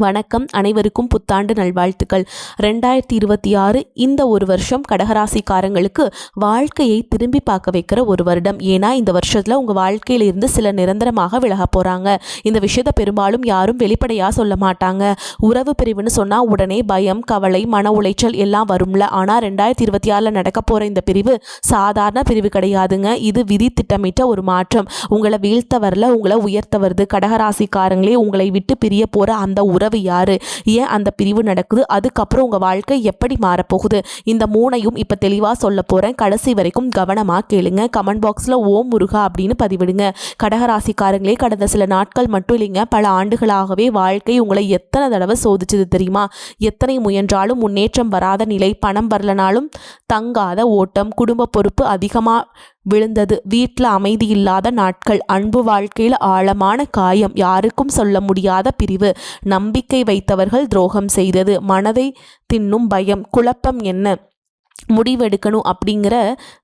வணக்கம். அனைவருக்கும் புத்தாண்டு நல்வாழ்த்துக்கள். ரெண்டாயிரத்தி இருபத்தி ஆறு இந்த ஒரு வருஷம் கடகராசிக்காரங்களுக்கு வாழ்க்கையை திரும்பி பார்க்க வைக்கிற ஒரு வருடம். ஏன்னா இந்த வருஷத்தில் உங்கள் வாழ்க்கையில இருந்து சில நிரந்தரமாக விலக போகிறாங்க இந்த விஷயத்தை பெரும்பாலும் யாரும் வெளிப்படையாக சொல்ல மாட்டாங்க. உறவு பிரிவுன்னு சொன்னால் உடனே பயம் கவலை மன உளைச்சல் எல்லாம் வரும்ல. ஆனால் ரெண்டாயிரத்தி இருபத்தி ஆறில் நடக்க போகிற இந்த பிரிவு சாதாரண பிரிவு கிடையாதுங்க. இது விதி திட்டமிட்ட ஒரு மாற்றம். உங்களை வீழ்த்த வரல உங்களை உயர்த்த வருது கடகராசிக்காரங்களே உங்களை விட்டு பிரிய போகிற அந்த உறவு யாரு? ஏன் அந்த பிரிவு நடக்குது? அதுக்கப்புறம் உங்கள் வாழ்க்கை எப்படி மாறப்போகுது? இந்த மூணையும் இப்போ தெளிவாக சொல்ல போகிறேன் கடைசி வரைக்கும் கவனமாக கேளுங்க. கமெண்ட் பாக்ஸில் ஓம் முருகா அப்படின்னு பதிவிடுங்க. கடகராசிக்காரங்களே கடந்த சில நாட்கள் மட்டும் இல்லைங்க. பல ஆண்டுகளாகவே வாழ்க்கை உங்களை எத்தனை தடவை சோதிச்சது தெரியுமா? எத்தனை முயன்றாலும் முன்னேற்றம் வராத நிலை பணம் வரலனாலும் தங்காத ஓட்டம் குடும்ப பொறுப்பு அதிகமாக விழுந்தது. வீட்டில் அமைதி இல்லாத நாட்கள் அன்பு வாழ்க்கையில் ஆழமான காயம் யாருக்கும் சொல்ல முடியாத பிரிவு நம்பிக்கை வைத்தவர்கள் துரோகம் செய்தது மனதை தின்னும் பயம் குழப்பம் என்ன முடிவெடுக்கணும் அப்படிங்கிற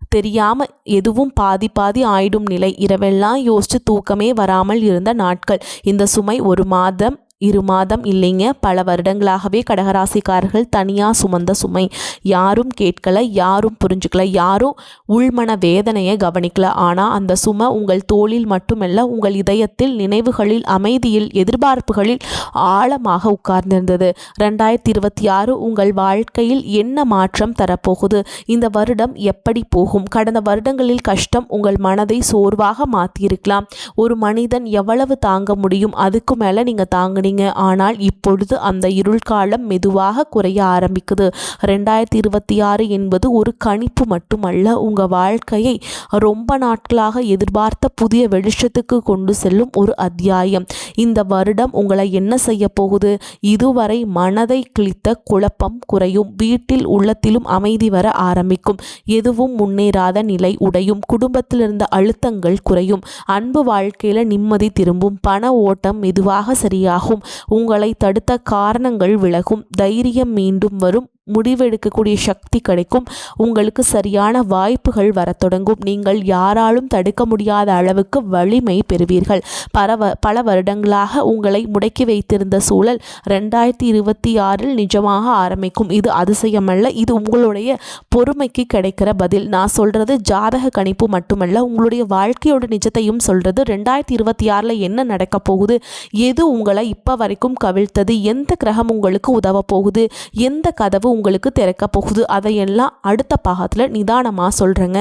தெரியாமல் எதுவும் பாதி பாதி ஆயிடும் நிலை. இரவெல்லாம் யோசித்து தூக்கமே வராமல் இருந்த நாட்கள். இந்த சுமை ஒரு மாதம் இரு மாதம் இல்லைங்க. பல வருடங்களாகவே கடகராசிக்காரர்கள் தனியாக சுமந்த சுமை. யாரும் கேட்கல யாரும் புரிஞ்சுக்கல யாரும் உள்மன வேதனையை கவனிக்கல. ஆனால் அந்த சுமை உங்கள் தோளில் மட்டுமல்ல உங்கள் இதயத்தில் நினைவுகளில் அமைதியில் எதிர்பார்ப்புகளில் ஆழமாக உட்கார்ந்திருந்தது. ரெண்டாயிரத்தி இருபத்தி ஆறு உங்கள் வாழ்க்கையில் என்ன மாற்றம் தரப்போகுது? இந்த வருடம் எப்படி போகும்? கடந்த வருடங்களில் கஷ்டம் உங்கள் மனதை சோர்வாக மாற்றியிருக்கலாம் ஒரு மனிதன் எவ்வளவு தாங்க முடியும்? அதுக்கு மேலே நீங்கள் தாங்கினீங்க. ஆனால் இப்பொழுது அந்த இருள் காலம் மெதுவாக குறைய ஆரம்பிக்குது. ரெண்டாயிரத்தி இருபத்தி ஆறு என்பது ஒரு கணிப்பு மட்டுமல்ல. உங்கள் வாழ்க்கையை ரொம்ப நாட்களாக எதிர்பார்த்த புதிய வெளிச்சத்துக்கு கொண்டு செல்லும் ஒரு அத்தியாயம். இந்த வருடம் உங்களை என்ன செய்ய போகுது? இதுவரை மனதை கிழித்த குழப்பம் குறையும். வீட்டில் உள்ளத்திலும் அமைதி வர ஆரம்பிக்கும். எதுவும் முன்னேறாத நிலை உடையும். குடும்பத்தில் இருந்த அழுத்தங்கள் குறையும். அன்பு வாழ்க்கையில நிம்மதி திரும்பும். பண ஓட்டம் மெதுவாக சரியாகும். உங்களை தடுத்த காரணங்கள் விலகும். தைரியம் மீண்டும் வரும். முடிவெடுக்கக்கூடிய சக்தி கிடைக்கும். உங்களுக்கு சரியான வாய்ப்புகள் வரத் தொடங்கும். நீங்கள் யாராலும் தடுக்க முடியாத அளவுக்கு வலிமை பெறுவீர்கள். பரவ பல வருடங்களாக உங்களை முடக்கி வைத்திருந்த சூழல் ரெண்டாயிரத்தி இருபத்தி ஆறில் நிஜமாக ஆரம்பிக்கும். இது அதிசயமல்ல. இது உங்களுடைய பொறுமைக்கு கிடைக்கிற பதில். நான் சொல்கிறது ஜாதக கணிப்பு மட்டுமல்ல. உங்களுடைய வாழ்க்கையோட நிஜத்தையும் சொல்கிறது ரெண்டாயிரத்தி இருபத்தி ஆறில் என்ன நடக்க போகுது? எது உங்களை இப்போ வரைக்கும் கவிழ்த்தது? எந்த கிரகம் உங்களுக்கு உதவ போகுது? எந்த கதவு உங்களுக்கு திறக்க போகுது. அதையெல்லாம் அடுத்த பாகத்தில் நிதானமாக சொல்கிறேங்க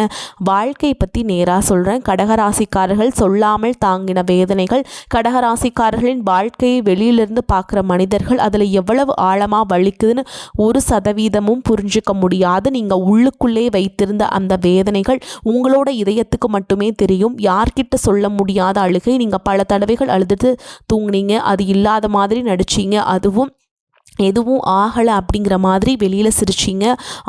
வாழ்க்கை பற்றி நேராக சொல்கிறேன் கடகராசிக்காரர்கள் சொல்லாமல் தாங்கின வேதனைகள் கடகராசிக்காரர்களின் வாழ்க்கையை வெளியிலிருந்து பார்க்குற மனிதர்கள் அதில் எவ்வளவு ஆழமாக வலிக்குதுன்னு ஒரு சதவீதமும் புரிஞ்சுக்க முடியாது. நீங்கள் உள்ளுக்குள்ளே வைத்திருந்த அந்த வேதனைகள் உங்களோட இதயத்துக்கு மட்டுமே தெரியும். யார்கிட்ட சொல்ல முடியாத அழுகை நீங்கள் பல தடவைகள் அழுதுட்டு தூங்குனீங்க. அது இல்லாத மாதிரி நடிச்சிங்க. அதுவும் எதுவும் ஆகலை அப்படிங்கிற மாதிரி வெளியில் சிரிச்சிங்க.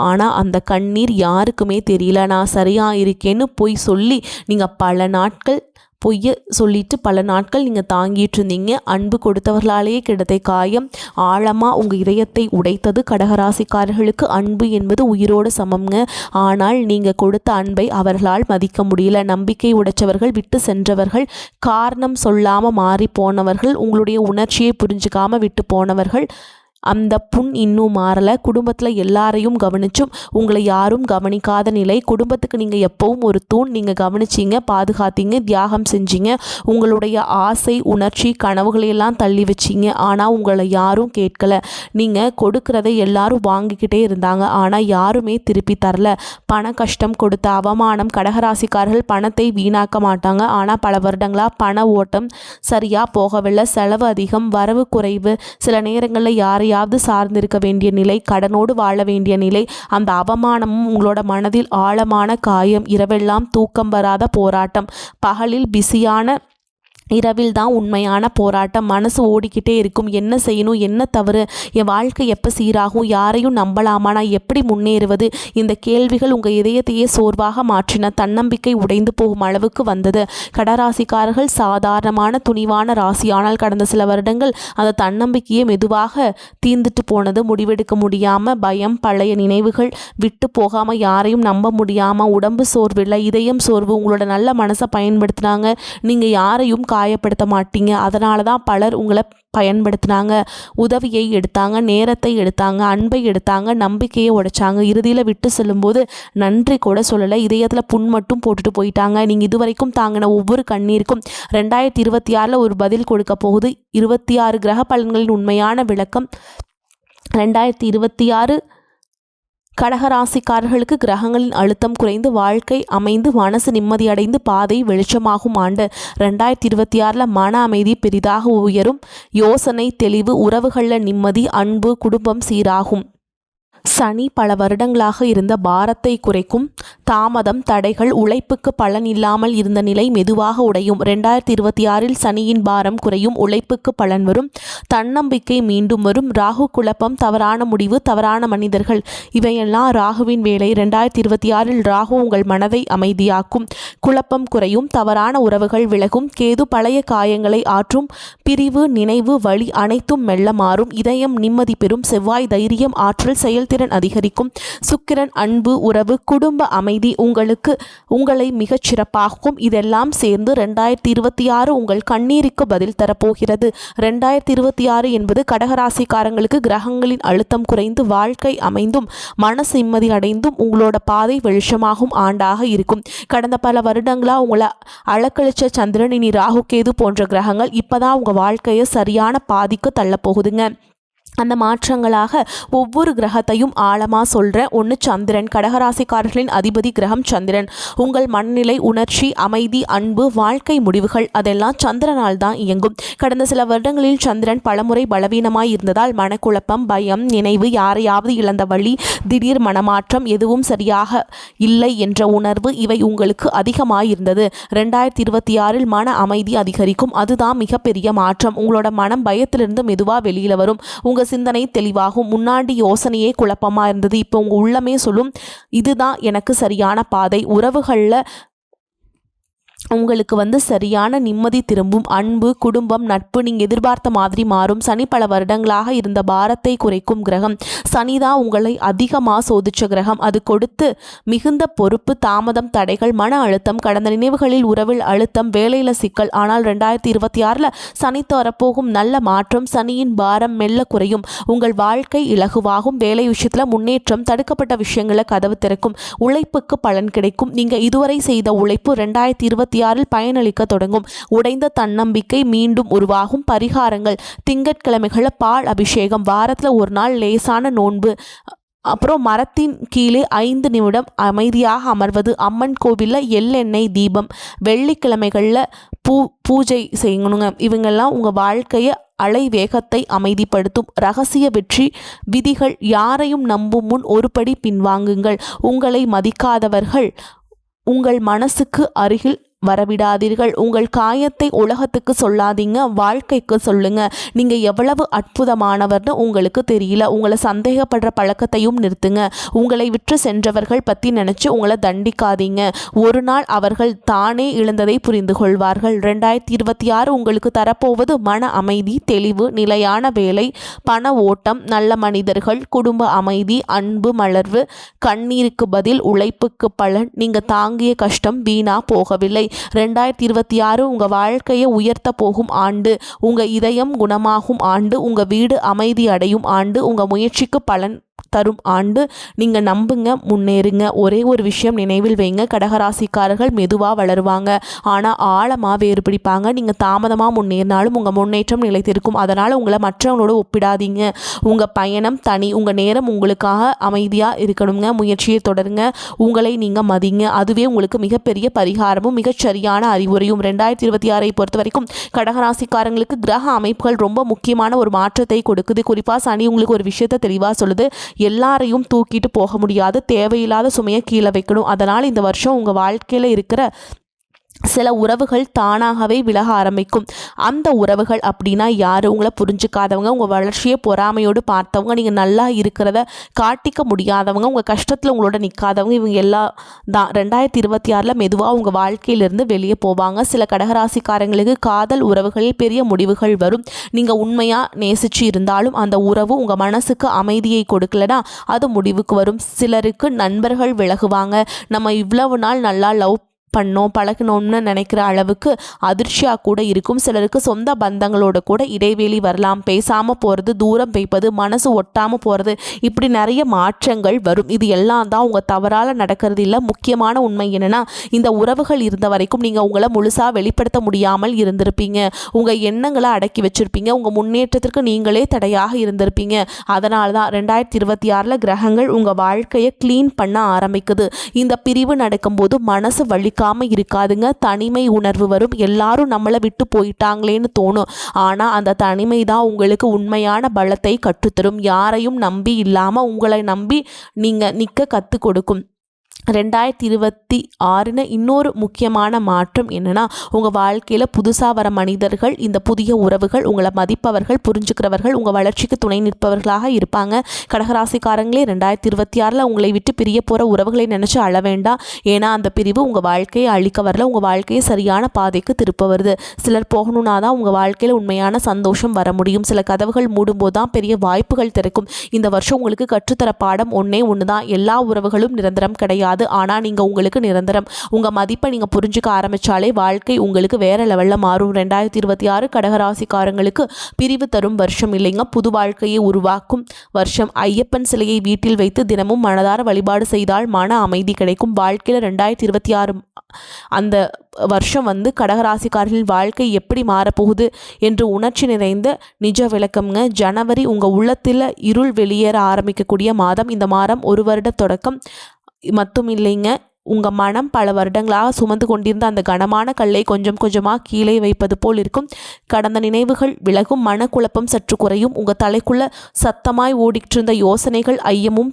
ஆனால் அந்த கண்ணீர் யாருக்குமே தெரியல. நான் சரியாக இருக்கேன்னு பொய் சொல்லி நீங்கள் பல நாட்கள் பொய்ய சொல்லிட்டு பல நாட்கள் நீங்கள் தாங்கிட்டு இருந்தீங்க அன்பு கொடுத்தவர்களாலேயே கிடைத்த காயம் ஆழமாக உங்கள் இதயத்தை உடைத்தது கடகராசிக்காரர்களுக்கு. அன்பு என்பது உயிரோடு சமம்ங்க. ஆனால் நீங்கள் கொடுத்த அன்பை அவர்களால் மதிக்க முடியல. நம்பிக்கை உடைச்சவர்கள் விட்டு சென்றவர்கள் காரணம் சொல்லாமல் மாறி போனவர்கள் உங்களுடைய உணர்ச்சியை புரிஞ்சுக்காமல் விட்டு போனவர்கள் அந்த புண் இன்னும் மாறலை. குடும்பத்தில் எல்லாரையும் கவனிச்சும். உங்களை யாரும் கவனிக்காத நிலை. குடும்பத்துக்கு நீங்கள் எப்பவும் ஒரு தூண் நீங்கள் கவனிச்சிங்க பாதுகாத்தீங்க தியாகம் செஞ்சீங்க. உங்களுடைய ஆசை உணர்ச்சி கனவுகளையெல்லாம் தள்ளி வச்சிங்க. ஆனால் உங்களை யாரும் கேட்கல. நீங்கள் கொடுக்கறதை எல்லாரும் வாங்கிக்கிட்டே இருந்தாங்க. ஆனால் யாருமே திருப்பி தரல. பண கஷ்டம் கொடுத்த அவமானம் கடகராசிக்காரர்கள் பணத்தை வீணாக்க மாட்டாங்க. ஆனால் பல வருடங்களாக பண ஓட்டம் சரியாக போகவில்லை. செலவு அதிகம் வரவு குறைவு. சில நேரங்களில் யாரையாவது சார்ந்திருக்க வேண்டிய நிலை கடனோடு வாழ வேண்டிய நிலை அந்த அவமானமும் உங்களோட மனதில் ஆழமான காயம் இரவெல்லாம் தூக்கம் வராத போராட்டம். பகலில் பிஸியான இரவில் தான் உண்மையான போராட்டம். மனசு ஓடிக்கிட்டே இருக்கும். என்ன செய்யணும்? என்ன தவறு? என் வாழ்க்கை எப்போ சீராகும்? யாரையும் நம்பலாமா? நான் எப்படி முன்னேறுவது? இந்த கேள்விகள் உங்கள் இதயத்தையே சோர்வாக மாற்றின. தன்னம்பிக்கை உடைந்து போகும் அளவுக்கு வந்தது. கடராசிக்காரர்கள் சாதாரணமான துணிவான ராசி. ஆனால் கடந்த சில வருடங்கள் அந்த தன்னம்பிக்கையே மெதுவாக தீர்ந்துட்டு போனது. முடிவெடுக்க முடியாமல் பயம் பழைய நினைவுகள் விட்டு போகாமல் யாரையும் நம்ப முடியாமல் உடம்பு சோர்வில்லை. இதயம் சோர்வு உங்களோட நல்ல மனசை பயன்படுத்தினாங்க. நீங்கள் யாரையும் காயப்படுத்த மாட்டீங்க. அதனால தான் பலர் உங்களை பயன்படுத்தினாங்க. உதவியை எடுத்தாங்க நேரத்தை எடுத்தாங்க அன்பை எடுத்தாங்க நம்பிக்கையை உடைச்சாங்க. இறுதியில் விட்டு செல்லும்போது நன்றி கூட சொல்லலை. இதயத்தில் புண் மட்டும் போட்டுட்டு போயிட்டாங்க. நீங்கள் இதுவரைக்கும் தாங்கின ஒவ்வொரு கண்ணீருக்கும் ரெண்டாயிரத்தி இருபத்தி ஆறில் ஒரு பதில் கொடுக்க போகுது. இருபத்தி ஆறு கிரக பலன்களின் உண்மையான விளக்கம் ரெண்டாயிரத்தி இருபத்தி ஆறு கடகராசிக்காரர்களுக்கு கிரகங்களின் அழுத்தம் குறைந்து வாழ்க்கை அமைந்து மனசு நிம்மதியடைந்து பாதை வெளிச்சமாகும் ஆண்டு. ரெண்டாயிரத்தி இருபத்தி ஆறில் மன அமைதி பெரிதாக உயரும். யோசனை தெளிவு உறவுகளில் நிம்மதி அன்பு குடும்பம் சீராகும். சனி பல வருடங்களாக இருந்த பாரத்தை குறைக்கும் தாமதம் தடைகள் உழைப்புக்கு பலன் இல்லாமல் இருந்த நிலை மெதுவாக உடையும். ரெண்டாயிரத்தி இருபத்தி ஆறில் சனியின் பாரம் குறையும் உழைப்புக்கு பலன் வரும் தன்னம்பிக்கை மீண்டும் வரும். ராகு குழப்பம் தவறான முடிவு தவறான மனிதர்கள். இவையெல்லாம் ராகுவின் வேலை. ரெண்டாயிரத்தி இருபத்தி ஆறில் ராகு உங்கள் மனதை அமைதியாக்கும். குழப்பம் குறையும் தவறான உறவுகள் விலகும். கேது பழைய காயங்களை ஆற்றும். பிரிவு நினைவு வழி அனைத்தும் மெல்ல மாறும். இதயம் நிம்மதி பெறும். செவ்வாய் தைரியம் ஆற்றல் செயல் செயல்திறன் அதிகரிக்கும். சுக்கிரன் அன்பு உறவு குடும்ப அமைதி உங்களுக்கு உங்களை மிகச் சிறப்பாகும் இதெல்லாம் சேர்ந்து ரெண்டாயிரத்தி இருபத்தி ஆறு உங்கள் கண்ணீருக்கு பதில் தரப்போகிறது. ரெண்டாயிரத்தி இருபத்தி ஆறு என்பது கடகராசிக்காரங்களுக்கு கிரகங்களின் அழுத்தம் குறைந்து வாழ்க்கை அமைந்தும் மனசு நிம்மதி அடைந்தும் உங்களோட பாதை வெளிச்சமாகும் ஆண்டாக இருக்கும். கடந்த பல வருடங்களாக உங்களை அளக்கழிச்ச சந்திரன் இனி ராகு கேது போன்ற கிரகங்கள் இப்போதான் உங்கள் வாழ்க்கையை சரியான பாதிக்கு தள்ளப் போகுதுங்க. அந்த மாற்றங்களாக ஒவ்வொரு கிரகத்தையும் ஆழமாக சொல்கிறேன் ஒன்று சந்திரன். கடகராசிக்காரர்களின் அதிபதி கிரகம் சந்திரன். உங்கள் மனநிலை உணர்ச்சி அமைதி அன்பு வாழ்க்கை முடிவுகள் அதெல்லாம் சந்திரனால் தான் இயங்கும். கடந்த சில வருடங்களில் சந்திரன் பலமுறை பலவீனமாய் இருந்ததால் மனக்குழப்பம் பயம் நினைவு யாரையாவது இழந்த வழி திடீர் மனமாற்றம் எதுவும் சரியாக இல்லை என்ற உணர்வு இவை உங்களுக்கு அதிகமாயிருந்தது ரெண்டாயிரத்தி இருபத்தி ஆறில் மன அமைதி அதிகரிக்கும். அதுதான் மிகப்பெரிய மாற்றம். உங்களோட மனம் பயத்திலிருந்து மெதுவாக வெளியில் வரும். உங்கள் சிந்தனை தெளிவாகும். முன்னாடி யோசனையே குழப்பமாக இருந்தது. இப்போ உங்கள் உள்ளமே சொல்லும் இதுதான் எனக்கு சரியான பாதை. உறவுகளில் உங்களுக்கு வந்து சரியான நிம்மதி திரும்பும். அன்பு குடும்பம் நட்பு நீங்கள் எதிர்பார்த்த மாதிரி மாறும். சனி பல வருடங்களாக இருந்த பாரத்தை குறைக்கும் கிரகம். சனிதான் உங்களை அதிகமாக சோதிச்ச கிரகம். அது கொடுத்து மிகுந்த பொறுப்பு தாமதம் தடைகள் மன அழுத்தம் கடந்த நினைவுகளில் உறவில் அழுத்தம் வேலையில் சிக்கல். ஆனால் ரெண்டாயிரத்தி இருபத்தி ஆறில் சனி தரப்போகும் நல்ல மாற்றம் சனியின் பாரம் மெல்ல குறையும். உங்கள் வாழ்க்கை இலகுவாகும். வேலை விஷயத்தில் முன்னேற்றம் தடுக்கப்பட்ட விஷயங்களை கதவு திறக்கும். உழைப்புக்கு பலன் கிடைக்கும். நீங்கள் இதுவரை செய்த உழைப்பு ரெண்டாயிரத்தி இருபத்தி ஆறில் பயனளிக்க தொடங்கும். உடைந்த தன்னம்பிக்கை மீண்டும் உருவாகும் பரிகாரங்கள். திங்கட்கிழமைகளில் பால் அபிஷேகம் வாரத்தில் ஒரு நாள் லேசான நோன்பு. அப்புறம் மரத்தின் கீழே ஐந்து நிமிடம் அமைதியாக அமர்வது. அம்மன் கோவிலில் எள்ளெண்ணெய் தீபம். வெள்ளிக்கிழமைகளில் பூ பூஜை செய்யணுங்க. இவங்கெல்லாம் உங்கள் வாழ்க்கையை அலை வேகத்தை அமைதிப்படுத்தும். ரகசிய வெற்றி விதிகள் யாரையும் நம்பும் முன் ஒருபடி பின்வாங்குங்கள். உங்களை மதிக்காதவர்கள் உங்கள் மனசுக்கு அருகில் வரவிடாதீர்கள். உங்கள் காயத்தை உலகத்துக்கு சொல்லாதீங்க. வாழ்க்கைக்கு சொல்லுங்க. நீங்க எவ்வளவு அற்புதமானவர்னு உங்களுக்கு தெரியல. உங்களை சந்தேகப்படுற பழக்கத்தையும் நிறுத்துங்க. உங்களை விற்று சென்றவர்கள் பற்றி நினச்சி உங்களை தண்டிக்காதீங்க. ஒரு நாள் அவர்கள் தானே இழந்ததை புரிந்து கொள்வார்கள். ரெண்டாயிரத்தி இருபத்தி ஆறு உங்களுக்கு தரப்போவது மன அமைதி தெளிவு நிலையான வேலை பண ஓட்டம் நல்ல மனிதர்கள் குடும்ப அமைதி அன்பு மலர்வு கண்ணீருக்கு பதில் உழைப்புக்கு பலன். நீங்கள் தாங்கிய கஷ்டம் வீணா போகவில்லை. ரெண்டாயிரத்தி இருபத்தி ஆறு உங்கள் வாழ்க்கையை உயர்த்த போகும் ஆண்டு. உங்கள் இதயம் குணமாகும் ஆண்டு. உங்கள் வீடு அமைதி அடையும் ஆண்டு. உங்கள் முயற்சிக்கு பலன் தரும் ஆண்டு. நீங்கள் நம்புங்க முன்னேறுங்க. ஒரே ஒரு விஷயம் நினைவில் வைங்க. கடகராசிக்காரர்கள் மெதுவாக வளருவாங்க. ஆனால் ஆழமாக வேறு பிடிப்பாங்க. நீங்கள் தாமதமாக முன்னேறினாலும் உங்கள் முன்னேற்றம் நிலைத்திருக்கும். அதனால் உங்களை மற்றவங்களோட ஒப்பிடாதீங்க. உங்கள் பயணம் தனி உங்கள் நேரம் உங்களுக்காக அமைதியாக இருக்கணுங்க. முயற்சியை தொடருங்க. உங்களை நீங்கள் மதிங்க. அதுவே உங்களுக்கு மிகப்பெரிய பரிகாரமும் மிகச்சரியான அறிவுரையும். ரெண்டாயிரத்தி இருபத்தி ஆறை பொறுத்த வரைக்கும் கடகராசிக்காரங்களுக்கு கிரக அமைப்புகள் ரொம்ப முக்கியமான ஒரு மாற்றத்தை கொடுக்குது. குறிப்பாக சனி உங்களுக்கு ஒரு விஷயத்தை தெளிவாக சொல்லுது. எல்லாரையும் தூக்கிட்டு போக முடியாது. தேவையில்லாத சுமையை கீழே வைக்கணும். அதனால் இந்த வருஷம் உங்கள் வாழ்க்கையில் இருக்கிற சில உறவுகள் தானாகவே விலக ஆரம்பிக்கும். அந்த உறவுகள் அப்படின்னா யார்? உங்களை புரிஞ்சுக்காதவங்க உங்கள் வளர்ச்சியை பொறாமையோடு பார்த்தவங்க நீங்கள் நல்லா இருக்கிறத காட்டிக்க முடியாதவங்க உங்கள் கஷ்டத்தில் உங்களோட நிற்காதவங்க இவங்க எல்லா தான் ரெண்டாயிரத்தி இருபத்தி ஆறில் மெதுவாக உங்கள் வாழ்க்கையிலிருந்து வெளியே போவாங்க. சில கடகராசிக்காரங்களுக்கு காதல் உறவுகளில் பெரிய முடிவுகள் வரும். நீங்கள் உண்மையாக நேசிச்சு இருந்தாலும் அந்த உறவு உங்கள் மனசுக்கு அமைதியை கொடுக்கலனா அது முடிவுக்கு வரும். சிலருக்கு நண்பர்கள் விலகுவாங்க. நம்ம இவ்வளவு நாள் நல்லா லவ் பண்ணோம் பழகணும்னு நினைக்கிற அளவுக்கு அதிர்ச்சியாக கூட இருக்கும். சிலருக்கு சொந்த பந்தங்களோட கூட இடைவெளி வரலாம். பேசாமல் போகிறது தூரம் வைப்பது மனசு ஒட்டாமல் போகிறது இப்படி நிறைய மாற்றங்கள் வரும். இது எல்லாம் தான் உங்கள் தவறால் நடக்கிறது இல்லை. முக்கியமான உண்மை என்னென்னா இந்த உறவுகள் இருந்த வரைக்கும் நீங்கள் உங்களை முழுசாக வெளிப்படுத்த முடியாமல் இருந்திருப்பீங்க. உங்கள் எண்ணங்களை அடக்கி வச்சுருப்பீங்க. உங்கள் முன்னேற்றத்திற்கு நீங்களே தடையாக இருந்திருப்பீங்க. அதனால தான் ரெண்டாயிரத்தி இருபத்தி ஆறில் கிரகங்கள் உங்கள் வாழ்க்கையை க்ளீன் பண்ண ஆரம்பிக்குது. இந்த பிரிவு நடக்கும்போது மனசு வலி பிடிக்காமல் இருக்காதுங்க. தனிமை உணர்வு வரும். எல்லாரும் நம்மளை விட்டு போயிட்டாங்களேன்னு தோணும். ஆனால் அந்த தனிமை தான் உங்களுக்கு உண்மையான பலத்தை கற்றுத்தரும். யாரையும் நம்பி இல்லாமல் உங்களை நம்பி நீங்கள் நிற்க கற்றுக் கொடுக்கும். ரெண்டாயிரத்தி இருபத்தி ஆறில் இன்னொரு முக்கியமான மாற்றம் என்னென்னா உங்கள் வாழ்க்கையில் புதுசாக வர மனிதர்கள் இந்த புதிய உறவுகள் உங்களை மதிப்பவர்கள் புரிஞ்சுக்கிறவர்கள் உங்கள் வளர்ச்சிக்கு துணை நிற்பவர்களாக இருப்பாங்க. கடகராசிக்காரங்களே ரெண்டாயிரத்தி இருபத்தி ஆறில் உங்களை விட்டு பிரிய போகிற உறவுகளை நினச்சி அழ வேண்டாம். ஏன்னா அந்த பிரிவு உங்கள் வாழ்க்கையை அழிக்க வரல உங்கள் வாழ்க்கையை சரியான பாதைக்கு திருப்ப வருது. சிலர் போகணுன்னா தான் உங்கள் வாழ்க்கையில் உண்மையான சந்தோஷம் வர முடியும். சில கதவுகள் மூடும்போது தான் பெரிய வாய்ப்புகள் திறக்கும். இந்த வருஷம் உங்களுக்கு கற்றுத்தர பாடம் ஒன்றே ஒன்று தான். எல்லா உறவுகளும் நிரந்தரம் கிடையாது. கிடையாது ஆனால் நீங்கள் உங்களுக்கு நிரந்தரம். உங்கள் மதிப்பை நீங்கள் புரிஞ்சுக்க ஆரம்பித்தாலே வாழ்க்கை உங்களுக்கு வேறு லெவலில் மாறும். ரெண்டாயிரத்தி இருபத்தி ஆறு கடகராசிக்காரங்களுக்கு பிரிவு தரும் வருஷம் இல்லைங்க. புது வாழ்க்கையை உருவாக்கும் வருஷம். ஐயப்பன் சிலையை வீட்டில் வைத்து தினமும் மனதார வழிபாடு செய்தால் மன அமைதி கிடைக்கும். வாழ்க்கையில் ரெண்டாயிரத்தி இருபத்தி ஆறு அந்த வருஷம் வந்து கடகராசிக்காரர்களின் வாழ்க்கை எப்படி மாறப்போகுது என்று உணர்ச்சி நிறைந்த நிஜ விளக்கம்ங்க. ஜனவரி உங்கள் உள்ளத்தில் இருள் வெளியேற ஆரம்பிக்கக்கூடிய மாதம். இந்த மாதம் ஒரு வருட தொடக்கம். மட்டும் இல்லைங்க உங்கள் மனம் பல வருடங்களாக சுமந்து கொண்டிருந்த அந்த கனமான கல்லை கொஞ்சம் கொஞ்சமாக கீழே வைப்பது போல் இருக்கும். கடந்த நினைவுகள் விலகும் மனக்குழப்பம் சற்று குறையும். உங்கள் தலைக்குள்ள சத்தமாய் ஓடிக்கிட்டு இருந்த யோசனைகள் ஐயமும்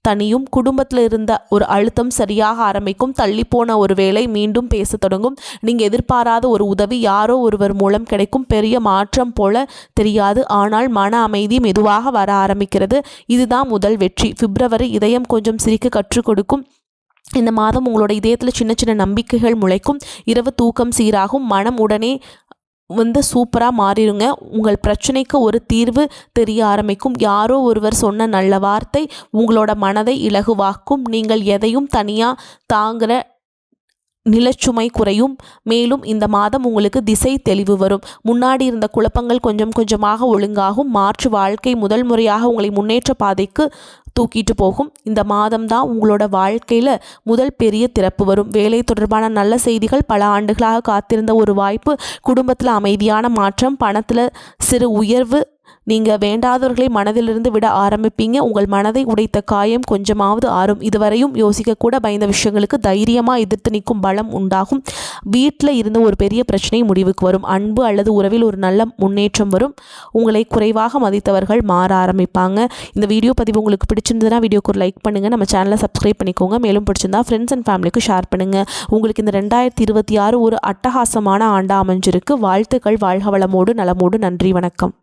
தனியும் குடும்பத்தில் இருந்த ஒரு அழுத்தம் சரியாக ஆரம்பிக்கும். தள்ளிப்போன ஒரு வேலை மீண்டும் பேச தொடங்கும். நீங்கள் எதிர்பாராத ஒரு உதவி யாரோ ஒருவர் மூலம் கிடைக்கும். பெரிய மாற்றம் போல தெரியாது. ஆனால் மன அமைதி மெதுவாக வர ஆரம்பிக்கிறது. இதுதான் முதல் வெற்றி. பிப்ரவரி இதயம் கொஞ்சம் சிரிக்க கற்றுக் கொடுக்கும். இந்த மாதம் உங்களோட இதயத்தில் சின்ன சின்ன நம்பிக்கைகள் முளைக்கும். இரவு தூக்கம் சீராகும். மனம் உடனே வந்து சூப்பராக மாறிடுங்க உங்கள் பிரச்சனைக்கு ஒரு தீர்வு தெரிய ஆரம்பிக்கும். யாரோ ஒருவர் சொன்ன நல்ல வார்த்தை உங்களோட மனதை இலகுவாக்கும். நீங்கள் எதையும் தனியாக தாங்குகிற நிலச்சுமை குறையும். மேலும் இந்த மாதம் உங்களுக்கு திசை தெளிவு வரும். முன்னாடி இருந்த குழப்பங்கள் கொஞ்சம் கொஞ்சமாக ஒழுங்காகும். மாற்று வாழ்க்கை முதல் முறையாக உங்களை முன்னேற்ற பாதைக்கு தூக்கிட்டு போகும். இந்த மாதம் தான் உங்களோட வாழ்க்கையில் முதல் பெரிய திறப்பு வரும். வேலை தொடர்பான நல்ல செய்திகள் பல ஆண்டுகளாக காத்திருந்த ஒரு வாய்ப்பு குடும்பத்தில் அமைதியான மாற்றம் பணத்தில் சிறு உயர்வு நீங்கள் வேண்டாதவர்களை மனதிலிருந்து விட ஆரம்பிப்பீங்க. உங்கள் மனதை உடைத்த காயம் கொஞ்சமாவது ஆறும். இதுவரையும் யோசிக்கக்கூட பயந்த விஷயங்களுக்கு தைரியமாக எதிர்த்து நிற்கும் பலம் உண்டாகும். வீட்டில் இருந்த ஒரு பெரிய பிரச்சனை முடிவுக்கு வரும். அன்பு அல்லது உறவில் ஒரு நல்ல முன்னேற்றம் வரும். உங்களை குறைவாக மதித்தவர்கள் மாற ஆரம்பிப்பாங்க. இந்த வீடியோ பதிவு உங்களுக்கு பிடிச்சிருந்ததுன்னா வீடியோக்கு ஒரு லைக் பண்ணுங்கள் நம்ம சேனலை சப்ஸ்கிரைப் பண்ணிக்கோங்க. மேலும் பிடிச்சிருந்தா ஃப்ரெண்ட்ஸ் அண்ட் ஃபேமிலிக்கு ஷேர் பண்ணுங்கள் உங்களுக்கு இந்த ரெண்டாயிரத்தி இருபத்தி ஆறு ஒரு அட்டகாசமான ஆண்டாக அமைஞ்சிருக்கு. வாழ்த்துக்கள். வாழ்க வளமோடு நலமோடு. நன்றி. வணக்கம்.